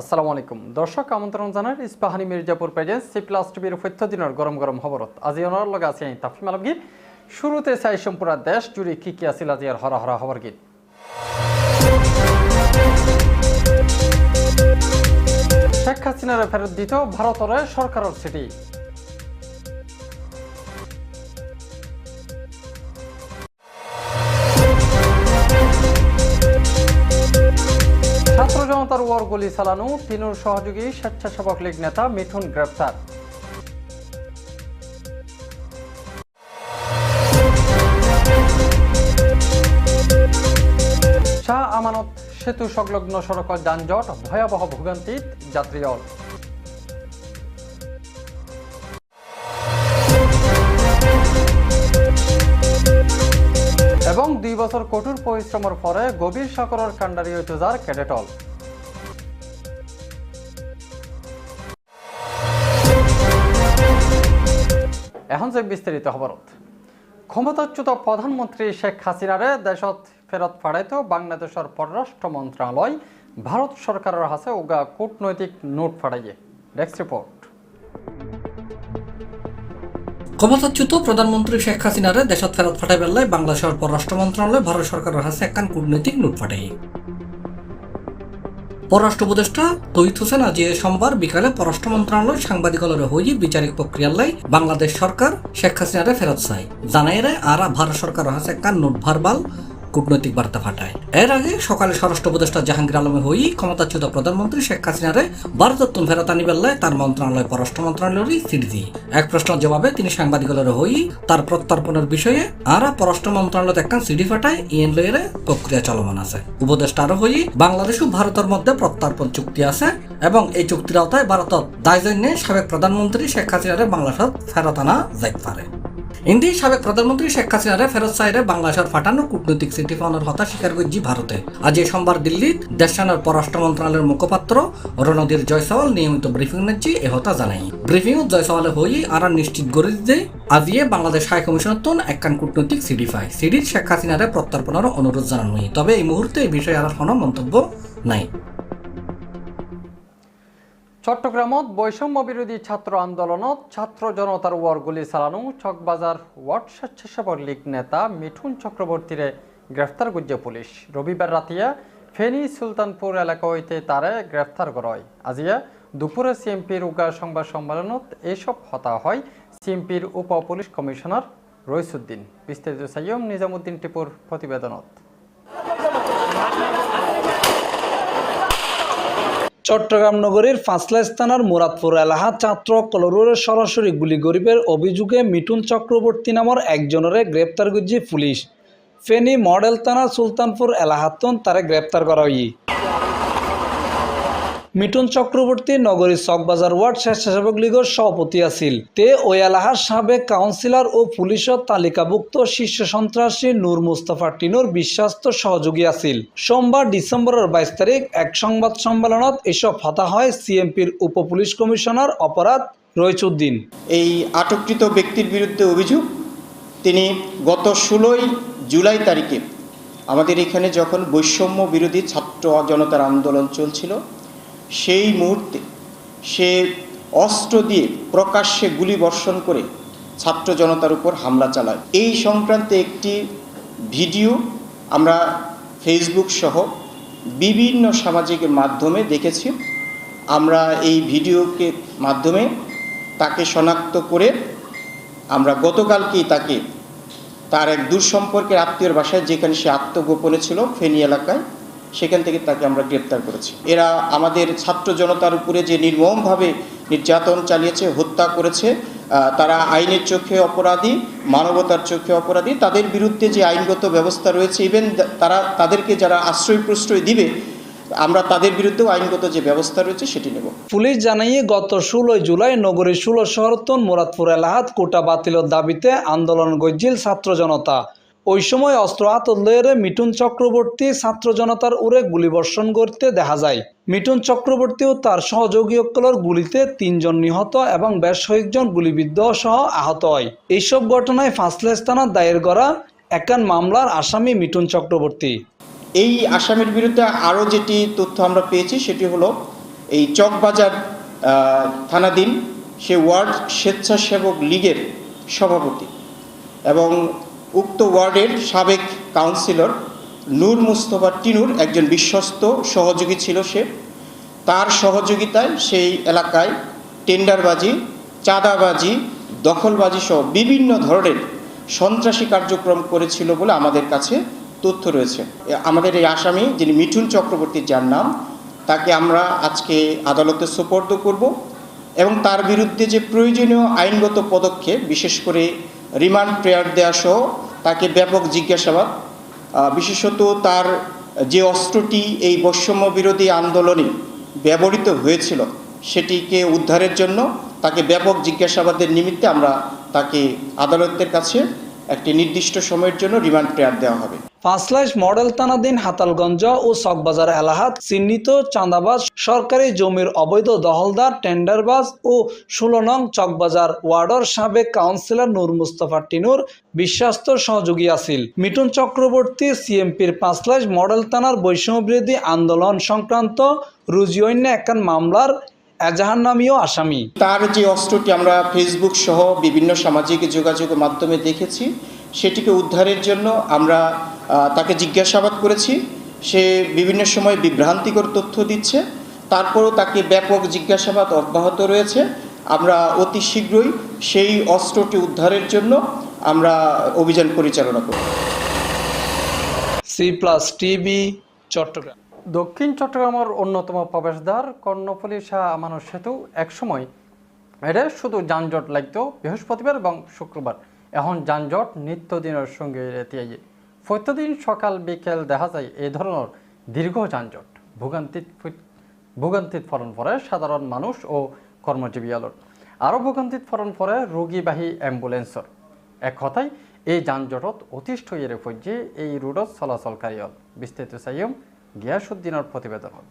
আসসালামু আলাইকুম। দর্শক, আমন্ত্রণ জানার Ispahani Mirzapur presents C plus টিভির দিনের গরম গরম খবরত। আজি অনার লগে আছি তাফিম আলমগীর। শুরুতে চাই সম্পূর্ণ দেশ জুড়ে কি কি আছিল আজি আর হরা হরা খবর গীত শেখ হাসিনার ফেরত দিত ভারতরে সরকারের চিঠি। ওয়ার গুলি চালানো, তিনুর সহযোগী স্বেচ্ছাসেবক লীগ নেতা মিঠুন গ্রেপ্তার। শাহ আমানত সেতু সংলগ্ন সড়ক যানজট, ভয়াবহ ভোগান্তিত যাত্রীদল এবং দুই বছর কঠোর পরিশ্রমের পরে গভীর সাগরের কাণ্ডারি যার ক্যাডেটল এখন যে বিস্তারিত খবরত ক্ষমতাচ্যুত প্রধানমন্ত্রী শেখ হাসিনারে দেশত ফেরত ফাড়াইতো বাংলাদেশের পররাষ্ট্র মন্ত্রণালয় ভারত সরকারের হাতে উগা কূটনৈতিক নোট ফাড়াইয়ে ডেস্ক রিপোর্ট। ক্ষমতাচ্যুত প্রধানমন্ত্রী শেখ হাসিনারে দেশত ফেরত ফাটাই বেলায় বাংলাদেশের পররাষ্ট্র মন্ত্রণালয় ভারত সরকারের হাতে একখান কূটনৈতিক নোট ফাটাই পররাষ্ট্র উপদেষ্টা তৈত হোসেন আজ সোমবার বিকালে পররাষ্ট্র মন্ত্রণালয় সাংবাদিকলরে হয়ে বিচারিক প্রক্রিয়ার বাংলাদেশ সরকার শেখ হাসিনারে ফেরত চায়। জানাই রে আর, ভারত সরকার হাসে নোট ভারবাল কূটনৈতিক বার্তা ফাটায় এর আগে সকালে স্বরাষ্ট্র উপদেষ্টা জাহাঙ্গীর আলমে হই ক্ষমতাচ্যুত প্রধানমন্ত্রী শেখ হাসিনারে ভারতত্ন ফেরত আনি বেলায় তার মন্ত্রণালয়, পররাষ্ট্র মন্ত্রণালয়েরই দিয়ে এক প্রশ্নের জবাবে তিনি সাংবাদিকদের হই তার প্রত্যর্পণের বিষয়ে আরা পররাষ্ট্র মন্ত্রণালয় একখান সিডি ফাটায় ইএন লয়ের প্রক্রিয়া চলমান আছে। উপদেষ্টা আরও হই, বাংলাদেশ ও ভারতের মধ্যে প্রত্যর্পণ চুক্তি আছে এবং এই চুক্তির আওতায় ভারতত দায়জন্যে সাবেক প্রধানমন্ত্রী শেখ হাসিনারে বাংলাদেশত ফেরত আনা যাইতে পারে। ইন্দি সাবেক প্রধানমন্ত্রী শেখ হাসিনারে ফেরত সাইরে বাংলাদেশের ফাটানো কূটনৈতিক পাওয়ানোর হতা স্বীকার করছি ভারতে। আজ এই সোমবার দিল্লিত দেশানোর পররাষ্ট্র মন্ত্রণালয়ের মুখপাত্র রণধীর জয়সওয়াল নিয়মিত ব্রিফিং নিচ্ছি এ হতা জানাই। ব্রিফিং জয়সওয়ালে হই আর নিশ্চিত করে দিতে আজিয়ে বাংলাদেশ হাই কমিশনের তোন একখান কূটনৈতিক সিডি পায়। সিডির শেখ হাসিনারে প্রত্যর্পণের অনুরোধ জানানো তবে এই মুহূর্তে এই বিষয়ে আর কোনো মন্তব্য নাই। চট্টগ্রামত বৈষম্য বিরোধী ছাত্র আন্দোলনত ছাত্র জনতার ওয়ার গুলি চালানো চকবাজার ওয়ার্ড স্বেচ্ছাসেবক লীগ নেতা মিঠুন চক্রবর্তীরে গ্রেফতার করছে পুলিশ রবিবার রাতিয়া ফেনী সুলতানপুর এলাকা হইতে তারে গ্রেফতার করা হয় আজিয়া দুপুরে সিএমপির উগা সংবাদ সম্মেলনত এইসব হতা হয়। সিএমপির উপ পুলিশ কমিশনার রইসুদ্দিন বিস্তারিত সাইয়ম নিজামুদ্দিন টিপুর প্রতিবেদনত চট্টগ্রাম নগরীর ফাঁসলা থানার মুরাদপুর এলাহা ছাত্র কলরুরে সরাসরি গুলি গরিবের অভিযোগে মিঠুন চক্রবর্তী নামের একজনের গ্রেপ্তার করছে পুলিশ। ফেনী মডেল থানা সুলতানপুর এলাহাতন তারে গ্রেপ্তার করা হয় মিঠুন চক্রবর্তী নগরীর চকবাজার ওয়ার্ড স্বেচ্ছাসেবক লীগের সভাপতি আছিল। তে ওই এলাহার সাবেক কাউন্সিলর ও পুলিশের তালিকাভুক্ত শীর্ষ সন্ত্রাসী নূর মুস্তফা টিনুর বিশ্বাস্ত সহযোগী আছিল। সোমবার ডিসেম্বরের বাইশ তারিখ এক সংবাদ সম্মেলনত এসব হতা হয় সিএমপির উপ পুলিশ কমিশনার অপরাধ রইচুদ্দিন। এই আটককৃত ব্যক্তির বিরুদ্ধে অভিযোগ, তিনি গত ষোলোই জুলাই তারিখে আমাদের এখানে যখন বৈষম্য বিরোধী ছাত্র জনতার আন্দোলন চলছিল সেই মুহূর্তে সে অস্ত্র দিয়ে প্রকাশ্যে গুলি বর্ষণ করে ছাত্র জনতার উপর হামলা চালায়। এই সংক্রান্তে একটি ভিডিও আমরা ফেসবুক সহ বিভিন্ন সামাজিক মাধ্যমে দেখেছি। আমরা এই ভিডিওকে মাধ্যমে তাকে শনাক্ত করে আমরা গতকালকেই তাকে, তার এক দূর সম্পর্কের আত্মীয়র বাসায় যেখানে সে আত্মগোপনে ছিল, ফেনী এলাকায় সেখান থেকে তাকে আমরা গ্রেপ্তার করেছি। এরা আমাদের ছাত্র জনতার উপরে যে নির্মমভাবে নির্যাতন চালিয়েছে, হত্যা করেছে তারা আইনের চোখে অপরাধী, মানবতার চোখে অপরাধী, তাদের বিরুদ্ধে যে আইনগত ব্যবস্থা রয়েছে ইভেন তারা, তাদেরকে যারা আশ্রয় প্রশ্রয় দিবে, আমরা তাদের বিরুদ্ধেও আইনগত যে ব্যবস্থা রয়েছে, সেটি নেব। পুলিশ জানাইয়ে গত ষোলোই জুলাই নগরীর ষোলো শহরতন মুরাদপুর এলাহাত কোটা বাতিলের দাবিতে আন্দোলন গজ্জিল ছাত্র জনতা। ওই সময় অস্ত্র হাত উল্লেরে মিঠুন চক্রবর্তী ছাত্র জনতার উড়ে গুলিবর্ষণ করতে দেখা যায়। মিঠুন চক্রবর্তী ও তার সহযোগীসকলের গুলিতে তিনজন নিহত এবং বেশ কয়েকজন গুলিবিদ্ধ সহ আহত হয়। এইসব ঘটনায় ফাঁসলে স্থানার দায়ের করা একান মামলার আসামি মিঠুন চক্রবর্তী। এই আসামির বিরুদ্ধে আরও যেটি তথ্য আমরা পেয়েছি সেটি হলো, এই চকবাজার থানাধীন সে ওয়ার্ড স্বেচ্ছাসেবক লীগের সভাপতি এবং উক্ত ওয়ার্ডের সাবেক কাউন্সিলর নূর মুস্তফা টিনুর একজন বিশ্বস্ত সহযোগী ছিল সে। তার সহযোগিতায় সেই এলাকায় টেন্ডারবাজি, চাঁদাবাজি, দখলবাজি সহ বিভিন্ন ধরনের সন্ত্রাসী কার্যক্রম করেছিল বলে আমাদের কাছে তথ্য রয়েছে। আমাদের এই আসামি, যিনি মিঠুন চক্রবর্তী, যার নাম, তাকে আমরা আজকে আদালতে সোপর্দ করব এবং তার বিরুদ্ধে যে প্রয়োজনীয় আইনগত পদক্ষেপ, বিশেষ করে রিমান্ড প্রেয়ার দেওয়া সহ তাকে ব্যাপক জিজ্ঞাসাবাদ। বিশেষত তার যে অস্ত্রটি এই বৈষম্য বিরোধী আন্দোলনে ব্যবহৃত হয়েছিল, সেটিকে উদ্ধারের জন্য তাকে ব্যাপক জিজ্ঞাসাবাদের নিমিত্তে আমরা তাকে আদালতের কাছে একটি নির্দিষ্ট সময়ের জন্য রিমান্ড প্রেয়ার দেওয়া হবে। পাঁচলাইশ মডেল থানাধীন হাতালগঞ্জ ও চকবাজার এলাহাত চিহ্নিত চাঁদাবাজ, সরকারি জমির অবৈধ দহলদার টেন্ডারবাজ ও ষোলো নং চকবাজার ওয়ার্ডর সাবেক কাউন্সিলর নূর মুস্তফা টিনুর বিশ্বাস্ত সহযোগী আছিল। মিঠুন চক্রবর্তী সিএমপির পাঁচলাইশ মডেল থানার বৈষম্য বিরোধী আন্দোলন সংক্রান্ত রুজিয়ন্য একখান মামলার এজাহার নামীয় আসামি। তার যে অস্ত্রটি আমরা ফেসবুক সহ বিভিন্ন সামাজিক যোগাযোগের মাধ্যমে দেখেছি, সেটিকে উদ্ধারের জন্য আমরা তাকে জিজ্ঞাসাবাদ করেছি। সে বিভিন্ন সময় বিভ্রান্তিকর তথ্য দিচ্ছে। তারপরও তাকে ব্যাপক জিজ্ঞাসাবাদ অব্যাহত রয়েছে। আমরা অতি শীঘ্রই সেই অস্ত্রটি উদ্ধারের জন্য আমরা অভিযান পরিচালনা করব। C plus TV Chattogram. দক্ষিণ চট্টগ্রামের অন্যতম প্রবেশদ্বার কর্ণফুলী শাহ আমানত সেতু একসময় এটা শুধু যানজট লাগতো বৃহস্পতিবার এবং শুক্রবার। এখন যানজট নিত্যদিনের সঙ্গে রেতিয়াই প্রতিদিন সকাল, বিকেল দেখা যায় এই ধরনের দীর্ঘ যানজট, ভোগান্তিত ভোগান্তিত ফলন পরে সাধারণ মানুষ ও কর্মজীবী আলোর। আরও ভোগান্তিত ফলন পরে রোগীবাহী অ্যাম্বুলেন্সর। এক কথায়, এই যানজটত অতিষ্ঠ ইয়ে পর্যে এই রোডত চলাচলকারী হল বিস্তৃত চাইম গিয়াসুদ্দিনের প্রতিবেদনত।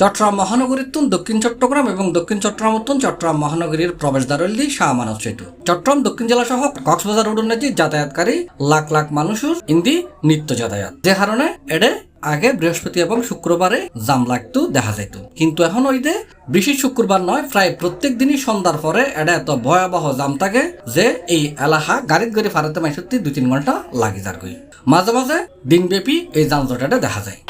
চট্টগ্রাম মহানগরীর তুন, দক্ষিণ চট্টগ্রাম এবং দক্ষিণ চট্টগ্রাম উত্তন চট্টগ্রাম মহানগরীর প্রবেশদ্বার হল শাহ আমানত সেতু। চট্টগ্রাম দক্ষিণ জেলা সহ কক্সবাজার উন্নতি যাতায়াতকারী লাখ লাখ মানুষের ইন্দি নিত্য যাতায়াত। যে কারণে এডে আগে বৃহস্পতি এবং শুক্রবারে জাম লাগতো, দেখা যেত কিন্তু এখন ওই যে বিশেষ শুক্রবার নয়, প্রায় প্রত্যেক দিনই সন্ধ্যার পরে এটা এত ভয়াবহ জাম থাকে যে এই এলাকা গাড়িত গাড়ি ফারাতে মাইসত্যি দুই তিন ঘণ্টা লাগি যার মাঝে মাঝে দিনব্যাপী এই যানজটটা দেখা যায়।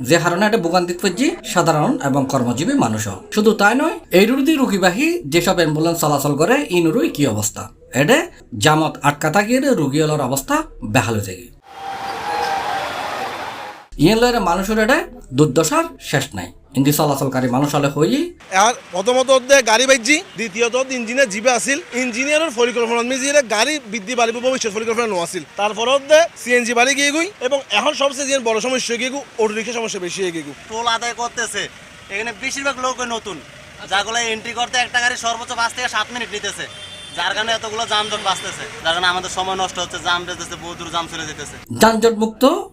যে কারণে এটা ভোগান্তিত পেয়েছি সাধারণ এবং কর্মজীবী মানুষও। শুধু তাই নয়, এই রুদি রুগীবাহী যেসব অ্যাম্বুলেন্স চলাচল করে, ইনুরুই কি অবস্থা? এডে জামত আটকা থাকিয়ে রোগীগুলোর অবস্থা বেহাল হয়ে যায়। ইয়েন লয়ের মানুষের এটা দুর্দশার শেষ নাই। ইন্দি চলাচলকারী মানুষ হলে হই। আর প্রথমত গাড়ি বাজ্যি দ্বিতীয়ত ইঞ্জিনিয়ার জিবে আছিল ইঞ্জিনিয়ারের পরিকল্পনা মিজিয়ে গাড়ি বৃদ্ধি বাড়িব ভবিষ্যৎ পরিকল্পনা নো আছিল তারপর সিএনজি বাড়ি গিয়ে গই এবং এখন সবচেয়ে যে বড় সমস্যা গিয়ে গু অটো রিক্সা সমস্যা বেশি হয়ে গিয়ে গু। টোল আদায় করতেছে। এখানে বেশিরভাগ লোক নতুন। যাগুলো এন্ট্রি করতে একটা গাড়ি সর্বোচ্চ পাঁচ থেকে সাত মিনিট নিতেছে।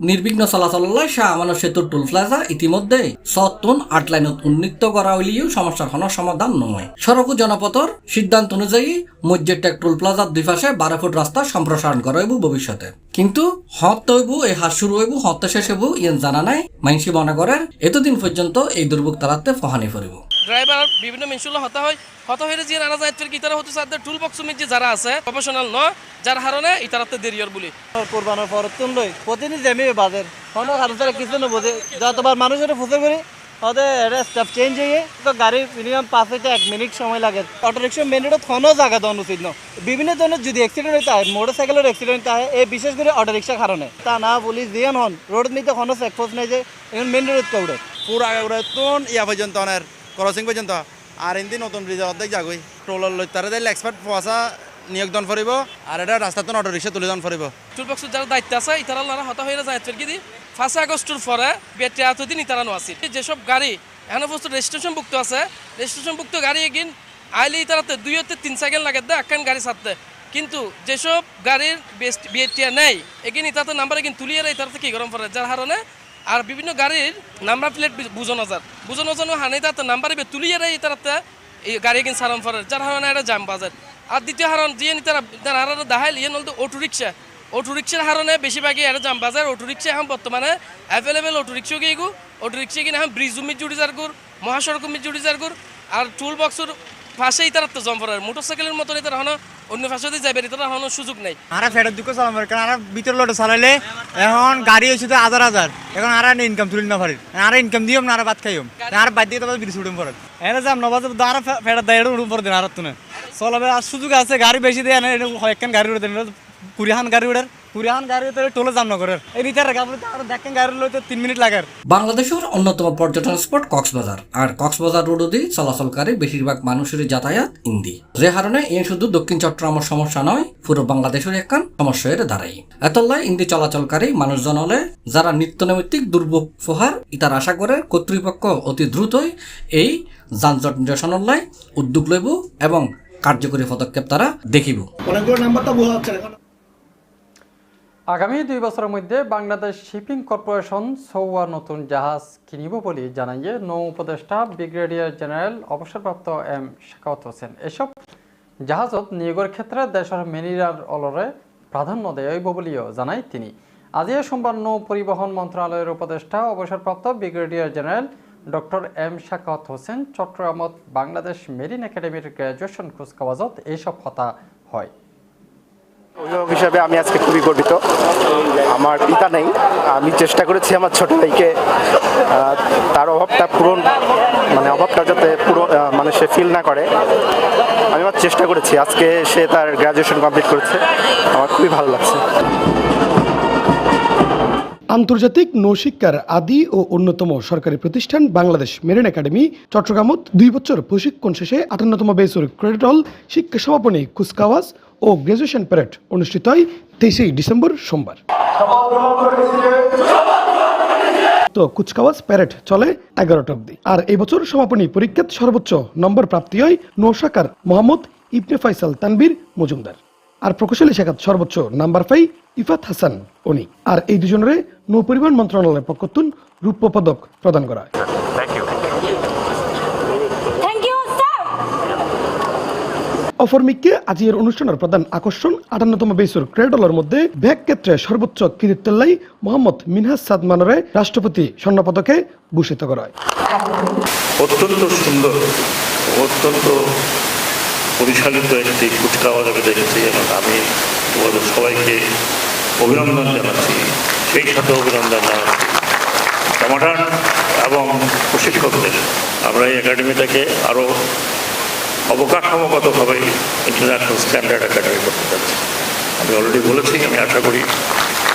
নির্বিঘ্ন টোল প্লাজা ইতিমধ্যে উন্নীত হইলেও সমাধান সিদ্ধান্ত অনুযায়ী প্লাজার ফুট সম্প্রসারণ করা ভবিষ্যতে। কিন্তু হত হইব এই হাত শুরু হইব হত শেষ হইব, ইয়েন জানা নাই। মাইনসি মনে করেন এতদিন পর্যন্ত এই দুর্ভোগ তালাতে ফহানি পড়িব। ড্রাইভার বিভিন্ন মেনশুল হতা হয় হত হয়ে যে নানা যায় কি তারা হতে সাথে টুল বক্স যে যারা আছে প্রফেশনাল ন যার হারণে ইতারাতে দেরিয়র বলি। কোরবানোর পর তুললই প্রতিদিন জেমি বাজার কোনো কারণ ছাড়া কিছু নবোঝে যতবার মানুষের ফুসে করি ওদের এটা স্টেপ চেঞ্জ হয়ে তো গাড়ি মিনিমাম পাঁচ থেকে এক মিনিট সময় লাগে। অটো রিক্সা মেন রোড কোনো জায়গা দেওয়া উচিত ন। বিভিন্ন ধরনের যদি অ্যাক্সিডেন্ট হইতে হয় মোটর সাইকেলের অ্যাক্সিডেন্ট হয় এই বিশেষ করে অটো রিক্সার কারণে। তা না পুলিশ দিয়ে হন রোড নিতে কোনো চেকপোস্ট নেই যে এখন মেন রোড কৌড়ে পুরা তোন ইয়া পর্যন্ত অনের। ক্রসিং পর্যন্ত। আর এমনি নতুন ব্রিজের অর্ধেক যাগই টোলর লৈ তারা দিলে এক্সপার্ট পয়সা নিয়োগ দান ফুরিব আর এটা রাস্তাত অটো রিক্সা তুলে দান ফুরিব টুল বক্স যারা দায়িত্ব আছে ইতারা লারা হতা হয়ে যায় কি দি ফার্স্ট আগস্টের পরে বেটে এতদিন ইতারা নো আছিল যেসব গাড়ি এখানে বস্তু রেজিস্ট্রেশন ভুক্ত আছে। রেজিস্ট্রেশন ভুক্ত গাড়ি এগিন, আইলে ইতারাতে দুই হতে তিন সাইকেল লাগে দেয় একখান গাড়ি ছাড়তে কিন্তু যেসব গাড়ির বিএটিয়া নেই, এগিন ইতাতে নাম্বার এগিন তুলিয়ে ইতারাতে কি গরম পড়ে যার কারণে আর বিভিন্ন গাড়ির নাম্বার প্লেট বুঝানো যার বুঝানো জানো হানে তাতে নাম্বার এবে তুলিয়ে রে ইতারাতে এই গাড়ি এগিন সারন পড়ে যার কারণে এটা জাম বাজার আর দ্বিতীয় হারণ যিয়ে তারা তারা দেখাইল ইয়ে নলতো অটো রিক্সা অটো রিক্সার হারণে বেশিরভাগই এটা জাম বাজার অটো রিক্সা এখন বর্তমানে অ্যাভেলেবেল অটো রিক্সা গিয়ে গু। অটো রিক্সা কিনে এখন ব্রিজ উমির জুড়ি যার গুর মহাসড়ক জুড়ি যার গুর আর টুল বক্সের ফাঁসেই তার তো জম্পরার মোটরসাইকেলের মতন তার হনো অন্য ফাঁসে দিয়ে যাবে তার হনো সুযোগ নাই। আরা ফেরত দুঃখ চালাম কারণ আরা ভিতর লোটে চালাইলে এখন গাড়ি হয়েছে তো হাজার হাজার। এখন আর ইনকাম তুলি না পারি আর ইনকাম দিও না আর ভাত খাইম আর বাদ দিয়ে তোমার বিড়ি ছুটুম পরে। এনে যাম নবাজ আর ফেরত দেয় উড়ুম পরে দিন আর তুনে। চলাবে আর সুযোগ আছে গাড়ি বেশি দেয় না একখান গাড়ি উড়ে দেন কুড়িখান গাড়ি উড়ে কুড়িহান গাড়ি উড়ে টোলে যাম এই রিচার আর দেখেন গাড়ি লইতে তিন মিনিট লাগে। বাংলাদেশের অন্যতম পর্যটন স্পট কক্সবাজার। আর কক্সবাজার রোড দিয়ে চলাচলকারী বেশিরভাগ মানুষের যাতায়াত ইন্দি যে কারণে এ শুধু দক্ষিণ চট্টগ্রামের সমস্যা নয় পুরো বাংলাদেশের একখান সমস্যা এর দাঁড়াই এতল্লাই ইন্দি চলাচলকারী মানুষজন হলে যারা নিত্য নৈমিত্তিক দুর্ভোগ ফোহার ইতার আশা করে কর্তৃপক্ষ অতি দ্রুতই এই যানজট নিরসনলাই উদ্যোগ লইব এবং কার্যকরী পদক্ষেপ তারা দেখিব। আগামী দুই বছরের মধ্যে বাংলাদেশ শিপিং কর্পোরেশন সৌয়া নতুন জাহাজ কিনিব বলে জানাইয়ে নৌ উপদেষ্টা ব্রিগেডিয়ার জেনারেল অবসরপ্রাপ্ত এম শেখাওয়াত হোসেন। এসব জাহাজত নিয়োগের ক্ষেত্রে দেশের মেনিরার অলরে প্রাধান্য দেয়ব বলেও জানাই তিনি। আজি সোমবার নৌ পরিবহন মন্ত্রণালয়ের উপদেষ্টা অবসরপ্রাপ্ত brigadier general doctor M Sakhawat Hossain চট্টগ্রামত Bangladesh marine একাডেমির গ্র্যাজুয়েশন কুচকাওয়াজত এইসব কথা হয়। অভিভাবক হিসাবে আমি আজকে খুবই গর্বিত। আমার পিতা নেই। আমি চেষ্টা করেছি আমার ছোট ভাইকে তার অভাবটা পূরণ মানে অভাবটা যাতে পুরো মানে সে ফিল না করে। আমি আমার চেষ্টা করেছি। আজকে সে তার গ্র্যাজুয়েশন কমপ্লিট করেছে। আমার খুবই ভালো লাগছে। আন্তর্জাতিক নৌশিক্ষার আদি ও অন্যতম সরকারি প্রতিষ্ঠান বাংলাদেশ মেরিন একাডেমি চট্টগ্রামত দুই বছর প্রশিক্ষণ শেষে আটান্নতম বেসর ক্রেডিট হল শিক্ষা সমাপনী, কুচকাওয়াজ ও গ্রাজুয়েশন প্যারেড অনুষ্ঠিত হয় তেইশে ডিসেম্বর সোমবার। তো কুচকাওয়াজ প্যারেড চলে এগারোটা অব্দি আর এই বছর সমাপনী পরীক্ষাত সর্বোচ্চ নম্বর প্রাপ্তি হয় নৌশাকার মোহাম্মদ ইবনে ফয়সাল তানবীর মজুমদার। আর প্রকৌশলী শাখাত সর্বোচ্চ নাম্বার পাই ইফাত হাসান অনি আর এই দুজনের নৌ পরিবহন মন্ত্রণালয়ের পক্ষতুন রূপ্য পদক প্রদান করা হয়। অফরমিককে আজিয়ের অনুষ্ঠানের প্রধান আকর্ষণ, আটান্নতম বেসর ক্রেডলের মধ্যে ব্যাগ ক্ষেত্রে সর্বোচ্চ কীর্তিল্লাই মোহাম্মদ মিনহাজ সাদমানরে রাষ্ট্রপতি স্বর্ণপদকে ভূষিত করা হয় অত্যন্ত সুন্দর, অত্যন্ত পরিচালিত একটি কুচকাওয়াজ আমি দেখেছি এবং আমি তোমাদের সবাইকে অভিনন্দন জানাচ্ছি। সেই সাথে অভিনন্দন জানাচ্ছি। কমান্ডার এবং প্রশিক্ষকদের, আমরা এই একাডেমিটাকে আরও অবকাঠামোগতভাবে ইন্টারন্যাশনাল স্ট্যান্ডার্ড একাডেমি করতে চাচ্ছি। আমি অলরেডি বলেছি, আমি আশা করি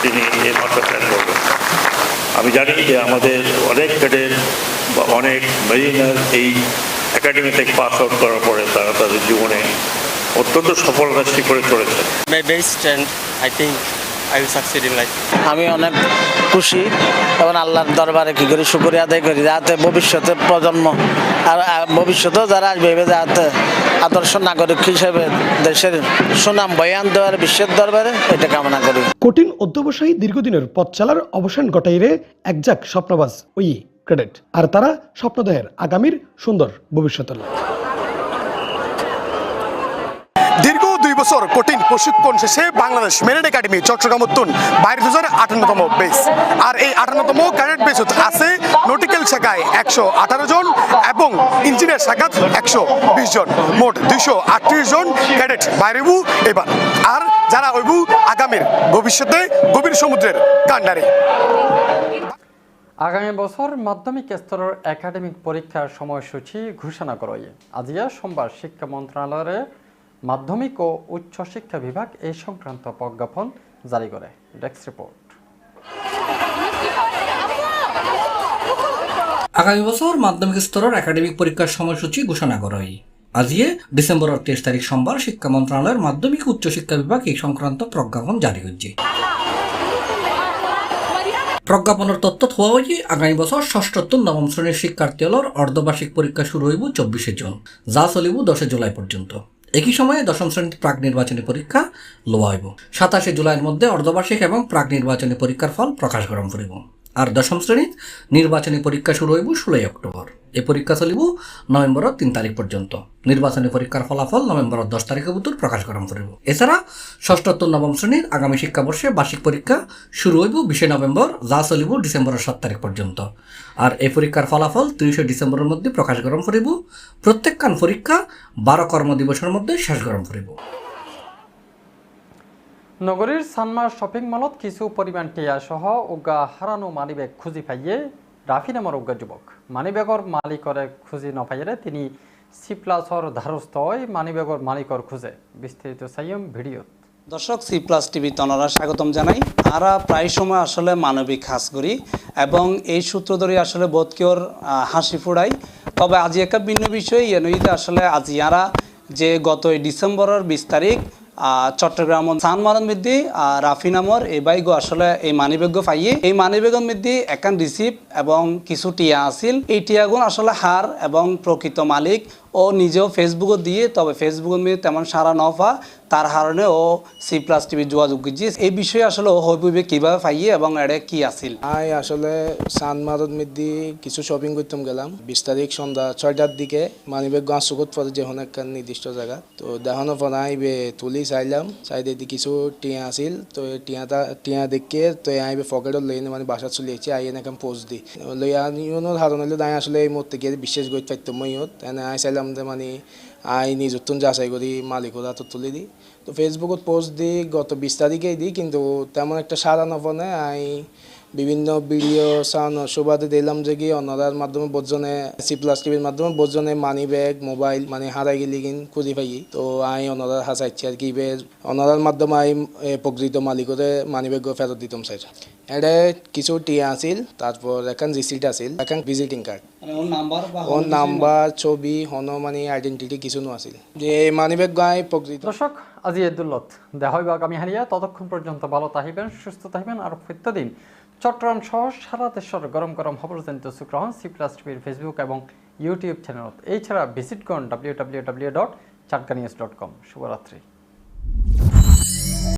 তিনি এই মাত্রা প্ল্যান করবেন। আমি জানি যে আমাদের অনেক ক্যাডেট বা অনেক মেরিনার এই একাডেমি থেকে পাস আউট করার পরে তারা তাদের জীবনে অত্যন্ত সফল রাশি করে চলেছে। My best and I think আমি অনেক খুশি এবং আল্লাহর দরবারে কি করি? শুক্রিয়া আদায় করি যাতে ভবিষ্যতে প্রজন্ম আর ভবিষ্যতেও যারা আসবে যাতে আদর্শ নাগরিক হিসেবে দেশের সুনাম বয়ান দেওয়ার বিশ্বের দরবারে এটা কামনা করি। কঠিন অধ্যবসায়ী দীর্ঘদিনের পথ চালার অবসান ঘটাইরে একজাক স্বপ্নবাজ ওই ক্রেডিট। আর তারা স্বপ্নদয়ের আগামীর সুন্দর ভবিষ্যতের দীর্ঘ দুই বছর কঠিন প্রশিক্ষণ শেষে বাংলাদেশ মেরিন একাডেমি, চট্টগ্রাম উত্তুন, বাইরে দুজন আটান্নতম বেস আর এই আটান্নতম ক্যাডেট বেস আছে নটিক্যাল শাখায় একশো আঠারো জন এবং ইঞ্জিনিয়ার শাখাত একশো বিশ জন। মোট দুইশো আটত্রিশ জন ক্যাডেট বাইরেবু এবার। আর যারা ওইবু আগামীর, ভবিষ্যতে গভীর সমুদ্রের কান্ডারে আগামী বছর মাধ্যমিক স্তরের একাডেমিক পরীক্ষার সময়সূচি ঘোষণা করয় আজিয়া সোমবার শিক্ষা মন্ত্রণালয়ের মাধ্যমিক ও উচ্চ শিক্ষা বিভাগ এই সংক্রান্ত প্রজ্ঞাপন জারি করে। Desk report. আগামী বছর মাধ্যমিক স্তরের একাডেমিক পরীক্ষার সময়সূচি ঘোষণা করা হয় আজিয়ে ডিসেম্বরের তেইশ তারিখ সোমবার শিক্ষা মন্ত্রণালয়ের মাধ্যমিক উচ্চ শিক্ষা বিভাগ এই সংক্রান্ত প্রজ্ঞাপন জারি হয়েছে। প্রজ্ঞাপনের তথ্য হওয়া হয়েছে, আগামী বছর ষষ্ঠ তো নবম শ্রেণির শিক্ষার্থী অর্ধবার্ষিক পরীক্ষা শুরু হইব চব্বিশে জুন। যা চলিব দশে জুলাই পর্যন্ত। একই সময়ে দশম শ্রেণির প্রাক নির্বাচনী পরীক্ষা লোয়া হইব সাতাশে জুলাইয়ের মধ্যে অর্ধবার্ষিক এবং প্রাক নির্বাচনী পরীক্ষার ফল প্রকাশ গরম করিব। আর দশম শ্রেণির নির্বাচনী পরীক্ষা শুরু হইব ষোলোই অক্টোবর। এই পরীক্ষা চলিব নভেম্বরের তিন তারিখ পর্যন্ত। নির্বাচনী পরীক্ষার ফলাফল নভেম্বরের দশ তারিখের ভিতর প্রকাশ করা করিব। এছাড়া ষষ্ঠ নবম শ্রেণির আগামী শিক্ষাবর্ষে বার্ষিক পরীক্ষা শুরু হইব বিশে নভেম্বর, যা চলিব ডিসেম্বরের সাত তারিখ পর্যন্ত। আর এই পরীক্ষার ফলাফল তিরিশে ডিসেম্বরের মধ্যে প্রকাশ গরম করিব। প্রত্যেকখান পরীক্ষা বারো কর্মদিবসের মধ্যে শেষ গরম করিব। নগরীর সানমার শপিং মলত কিছু পরিমাণ টিয়া সহ উগা হারানো মানিব্যাগ খুঁজি পাইয়ে রাফি নামৰ উগা যুৱক। মানিব্যাগৰ মালিকৰে খুঁজি নপাইৰে তিনি চি প্লাছৰ ধাৰস্থ হৈ মানিব্যাগৰ মালিকৰ খোঁজে। বিস্তারিত চাইম ভিডিঅ'ত। দর্শক সি প্লাস টিভি তনরা স্বাগতম জানাই। আমরা প্রায় সময় আসলে মানবিক হাস করি এবং এই সূত্র ধরে আসলে বোধকেওর হাসি ফুড়াই তবে আজি একটা ভিন্ন বিষয়। এনুইতে আসলে আজি ইয়ারা যে গত ডিসেম্বরের বিশ তারিখ চট্টগ্রাম সানমারন মিদ্দি রাফি নামর এই বাইগো আসলে এই মানিবেগ্য পাইয়ে। এই মানিবেগর মিদ্দি একান রিসিপ এবং কিছু টিয়া আছিল। এই টিয়াগুন আসলে হার এবং প্রকৃত মালিক ও নিজেও ফেসবুকও দিয়ে, তবে ফেসবুকের মধ্যে তেমন সারা নফা তার কারণে ও সি প্লাস টিভি যোগাযোগ করছি। এই বিষয়ে আসলে ও হইবে কীভাবে পাইয়ে এবং এটা কি আছিল? আই আসলে সানমারত মধ্যে কিছু শপিং করতাম গেলাম। বিশ তারিখ সন্ধ্যা ছয়টার দিকে মানিব্যাগ গাঁ চকুত পরে যে একটা নির্দিষ্ট জায়গা। তো দেখানোর পর আইবে তুলি চাইলাম চাই দেখি কিছু টিয়া আছিল। তো টিয়াটা, টিয়া দেখে তো আইবে পকেটত লই মানে বাসা চলে এসেছে আই এনেকে পোস্ট দি লই আনিও ধারণ হলে তাই আসলে এই মুহূর্তে গিয়ে বিশেষ গই পাইতাম মই ইহত এনে আই চাইলাম যে মানে আই নিজতুন যাচাই করি মালিকের হাতত তুলি দিই। তো ফেসবুকত পোস্ট দিই, গত বিশ তারিখেই দিই, কিন্তু তেমন একটা সারা নপনে আই বিভিন্ন ভিডিও চাওয়ানো সুবাদে দিলাম যে কি অনারার মাধ্যমে বোধজনে সি প্লাস টিভির মাধ্যমে বোধজনে মানি ব্যাগ মোবাইল মানে হারাই গেলি কিন খুঁজি পাই তো আই অনারার হাসাইছি আর কি বে অনারার মাধ্যমে আই প্রকৃত মালিকরে মানি ব্যাগ ফেরত দিতাম চাই এটা কিছু টিয়া আছিল তারপর এখন রিসিট আছিল এখন ভিজিটিং কার্ড ওর নাম্বার ছবি হন মানে আইডেন্টিটি কিছু নো আছিল। যে মানি ব্যাগ গাই প্রকৃত দর্শক আজি এদুল্লত দেখা হইব আগামী হারিয়া। ততক্ষণ পর্যন্ত ভালো তাহিবেন সুস্থ তাহিবেন আর প্রত্যেকদিন চট্টগ্রাম সহ সারা দেশের গরম গরম খবর জানিতে চোখ সি প্লাস টিভির ফেসবুক এবং ইউটিউব চ্যানেল এছাড়া ভিজিট করুন W W W dot chatka news dot com শুভরাত্রি।